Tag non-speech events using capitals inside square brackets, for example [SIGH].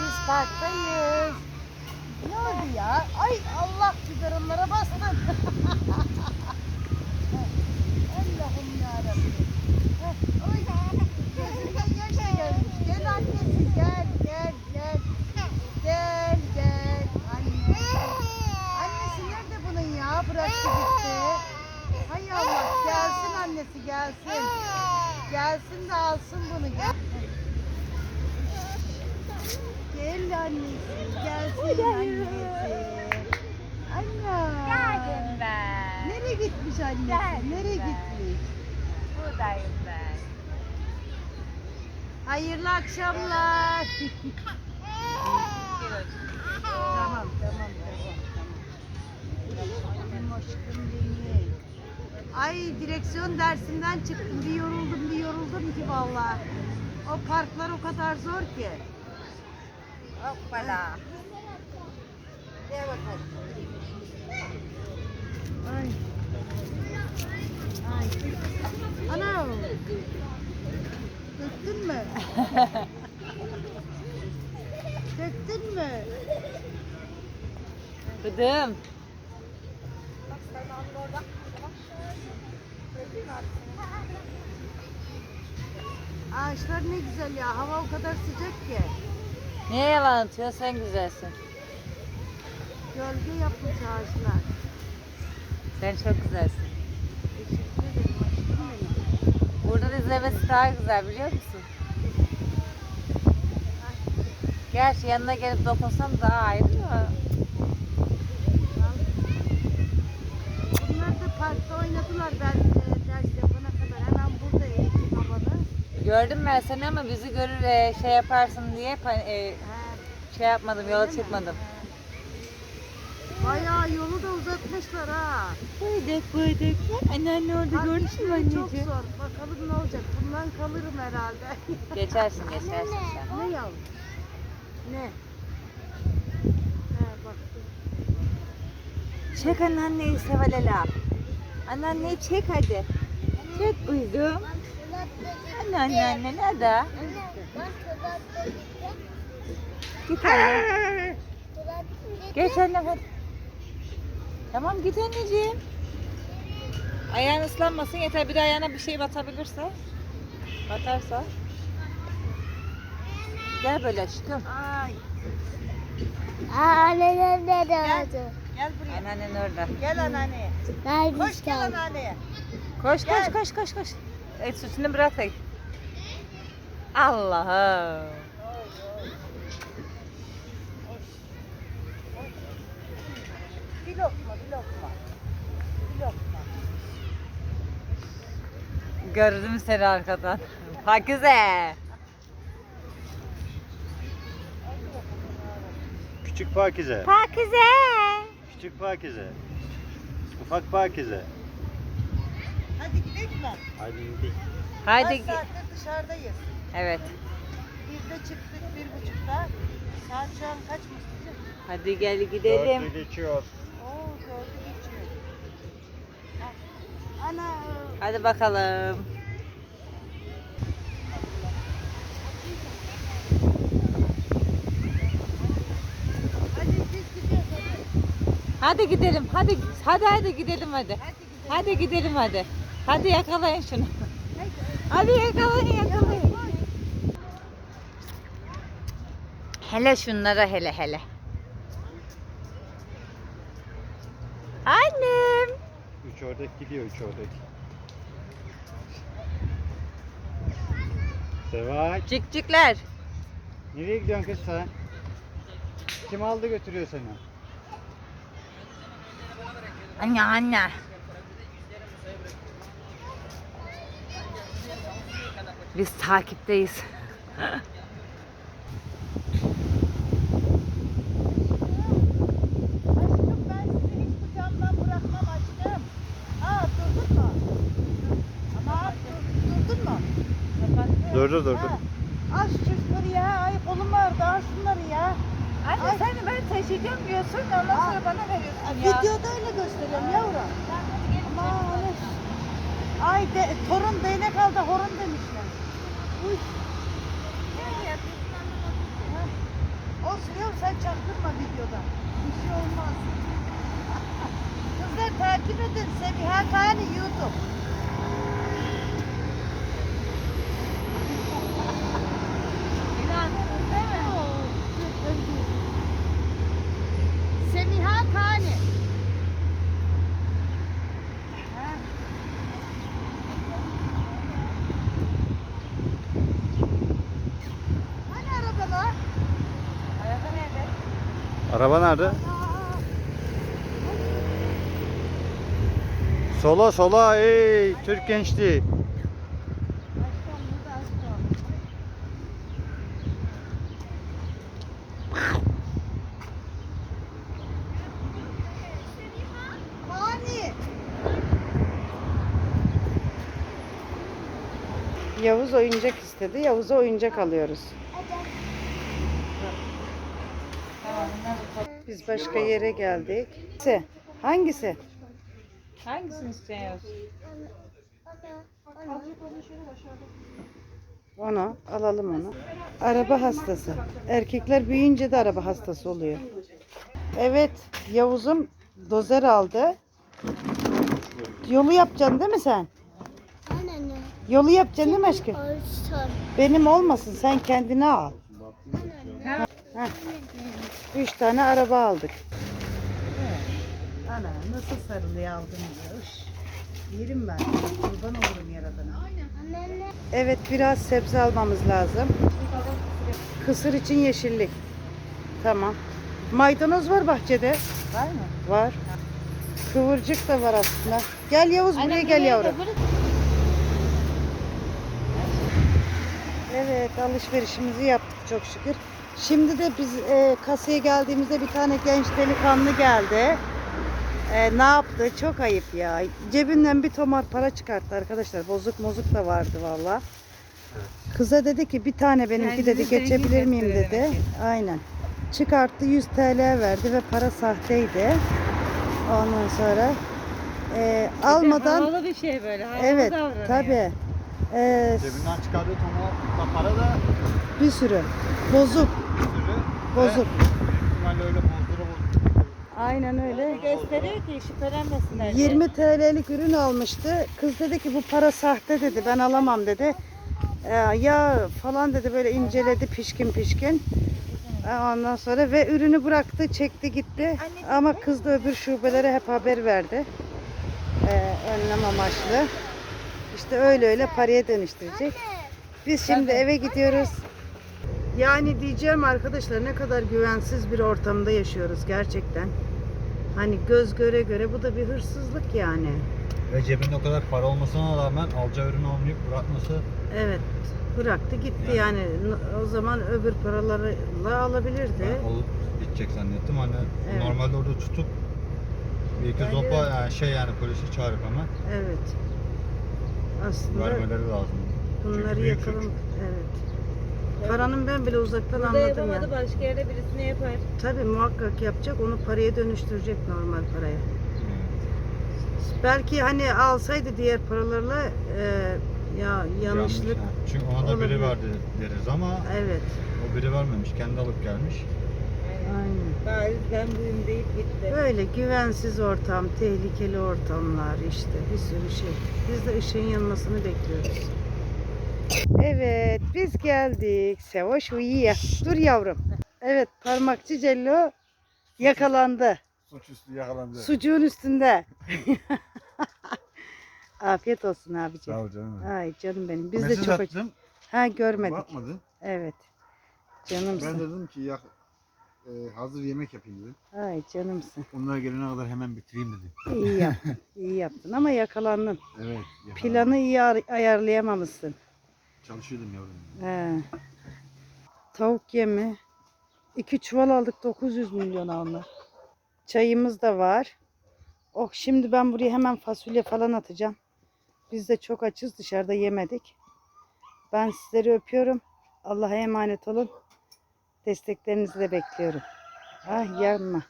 Biz parktayız. Ne oldu ya? Ay Allah biberonlara bastın. [LAUGHS] Allah'ım yarabbim. Heh, Oy. Gözünden yaş da gelmiş. Gel annesi gel gel gel. Gel gel. Anne. Annesi nerede bunun ya? Bıraktı gitti. Hay Allah gelsin annesi gelsin. Gelsin de alsın bunu gel. Gel annesi gelsin annesi. Anne. Geldim ben. Nereye gitmiş annesi? Geldim Nereye ben. gitmiş? Buradayım ben. Hayırlı akşamlar. tamam tamam tamam tamam. Benim aşkım benim. Ay direksiyon dersinden çıktım. Bir yoruldum bir yoruldum ki vallahi. O parklar o kadar zor ki. Hoppala. Ay. Ay. Ana. Döktün mü? Döktün mü? Kıdım. Ağaçlar ne güzel ya. Hava o kadar sıcak ki. Niye yalan atıyorsun? Sen güzelsin. Gölge yapmış ağaçlar. Sen çok güzelsin. Teşekkür ederim aşkım benim. Buradan izlemesi daha güzel biliyor musun? Gerçi yanına gelip dokunsam daha ayrı mı? Bunlar da parkta oynadılar ben e, ders yapana kadar. Hemen burada eğitim alanı. Gördüm ben seni ama bizi görür e, şey yaparsın diye e, şey yapmadım, yola öyle mi? Bayağı yolu da uzatmışlar ha. Buyduk buyduk. Anneanne orada Park işleri çok zor. Bakalım ne olacak. Bundan kalırım herhalde. [LAUGHS] Geçersin geçersin sen. ne yavrum? Ne? He bak. Çek anneanneyi Sevalela. Anneanneyi çek hadi. Çek kuzum. Anneanne anne nerede? Git anne. Geç annem hadi. Tamam git anneciğim. Ayağın ıslanmasın yeter. Bir de ayağına bir şey batabilirse. Batarsa. Gel böyle aşkım. Ay. Anneannem nerede oldu? Gel buraya. Anneannen orada. Gel anneanneye. Nerede Koş gel anneanneye. Koş koş koş koş koş. Et sütünü bırak. Allah'ım. Bir lokma bir lokma. Bir lokma. Gördüm seni arkadan. Pakize. Küçük Pakize. Pakize. Küçük Pakize. Ufak Pakize. Hadi gidelim mi? Hadi gidelim. Hadi. Kaç saattir dışarıdayız. Evet. Biz de çıktık bir buçukta. Saat şu an kaç mı? Hadi gel gidelim. Dörtlü geçiyor. Oo dördü geçiyor. Ha. Ana. Hadi bakalım. Hadi gidelim. Hadi hadi hadi gidelim hadi. Hadi gidelim hadi. Hadi yakalayın şunu. Hadi yakalayın yakalayın. Hele şunlara hele hele. Annem. Üç ördek gidiyor üç ördek. Seval. Cikcikler. Nereye gidiyorsun kız sen? Kim aldı götürüyor seni? Anne anne. Biz takipteyiz. [LAUGHS] Aşkım ben sizi hiç bu camdan bırakmam aşkım. Aa durdun mu? Ama dur, durdun mu? Durdu durdu. Ha. Al şu çocukları ya. Ay kolum ağrıdı. Al şunları ya. Anne sen de ben taşıyacağım diyorsun ondan Aa. sonra bana veriyorsun Aa, ya. Videoda öyle gösteriyorum yavrum. Aman. Ay de, torun değnek aldı horun demişler. Uy. Ha. Olsun yok sen çaktırma videoda. Bir şey olmaz. [LAUGHS] Kızlar takip edin Semiha Kani YouTube. Semiha Kani. Ha. Hani arabalar? Araba nerede? Araba nerede? Sola sola ey Türk gençliği. Yavuz oyuncak istedi. Yavuz'a oyuncak alıyoruz. Biz başka yere geldik. Hangisi? Hangisi? Hangisini istiyorsun? Onu alalım onu. Araba hastası. Erkekler büyüyünce de araba hastası oluyor. Evet, Yavuz'um dozer aldı. Yolu yapacaksın değil mi sen? Anne, Yolu yapacaksın değil mi aşkım? Benim olmasın sen kendine al. Heh. Üç tane araba aldık. Ana nasıl sarılıyor aldım ya. Üş. Yerim ben. Kurban olurum yaradana. Anne, Evet biraz sebze almamız lazım. Kısır için yeşillik. Tamam. Maydanoz var bahçede. Var mı? Var. Kıvırcık da var aslında. Gel Yavuz buraya gel yavrum. Evet alışverişimizi yaptık çok şükür. Şimdi de biz e, kasaya geldiğimizde bir tane genç delikanlı geldi. E, ne yaptı? Çok ayıp ya. Cebinden bir tomar para çıkarttı arkadaşlar. Bozuk mozuk da vardı valla. Kıza dedi ki bir tane benimki Kendini dedi geçebilir miyim dedi. Aynen. Çıkarttı 100 TL verdi ve para sahteydi. Ondan sonra e, almadan Havalı bir şey böyle. havalı evet davranıyor. tabi e, Cebinden çıkardığı tomar para da bir sürü bozuk. Bozuk. Büyük ihtimalle öyle bozdura bozdura. Aynen öyle. Gösteriyor ki şüphelenmesinler. diye. 20 TL'lik ürün almıştı. Kız dedi ki bu para sahte dedi. Ben alamam dedi. Ee, ya falan dedi böyle inceledi pişkin pişkin. Ee, Ondan sonra ve ürünü bıraktı, çekti gitti. Ama kız da öbür şubelere hep haber verdi. Ee, önlem amaçlı. İşte öyle öyle paraya dönüştürecek. Biz şimdi eve gidiyoruz. Yani diyeceğim arkadaşlar ne kadar güvensiz bir ortamda yaşıyoruz gerçekten. Hani göz göre göre bu da bir hırsızlık yani. Ve cebinde o kadar para olmasına rağmen alacağı ürünü almayıp bırakması Evet bıraktı gitti yani, N- o zaman öbür paralarla alabilirdi. ben olup gidecek zannettim. Hani Evet. normalde orada tutup bir iki zopa yani şey yani polisi çağırıp hemen Evet. Aslında vermeleri lazım. bunları yakalım. Paranın ben bile uzaktan Burada anladım yapamadı ya. başka yerde birisine yapar. Tabii muhakkak yapacak onu paraya dönüştürecek normal paraya. Belki hani alsaydı diğer paralarla e, ya yanlışlık. Yanlış yani. Çünkü ona da olabilir. biri verdi deriz ama Evet. o biri vermemiş. Kendi alıp gelmiş. Aynen. Ben buyum deyip gitti. Böyle güvensiz ortam, tehlikeli ortamlar işte bir sürü şey. Biz de ışığın yanmasını bekliyoruz. Evet biz geldik. Sevoş uyuyor. Dur yavrum. Evet parmakçı Cello yakalandı. Suçüstü yakalandı. Sucuğun üstünde. [LAUGHS] Afiyet olsun abicim. ol canım. Ay canım benim. Biz de Mesaj çok aç- attım, Ha görmedik. bakmadı. Evet. Ben Canımsın. dedim ki ya e, hazır yemek yapayım dedim. Ay canımsın. Onlar gelene kadar hemen bitireyim dedim. İyi yaptın. [LAUGHS] İyi yaptın ama yakalandın. Evet. yakaladım. Planı iyi ay- ayarlayamamışsın. Çalışıyordum yavrum. He. Tavuk yemi. İki çuval aldık 900 milyon onlar. Çayımız da var. Oh şimdi ben buraya hemen fasulye falan atacağım. Biz de çok açız dışarıda yemedik. Ben sizleri öpüyorum. Allah'a emanet olun. Desteklerinizi de bekliyorum. Ah yanma.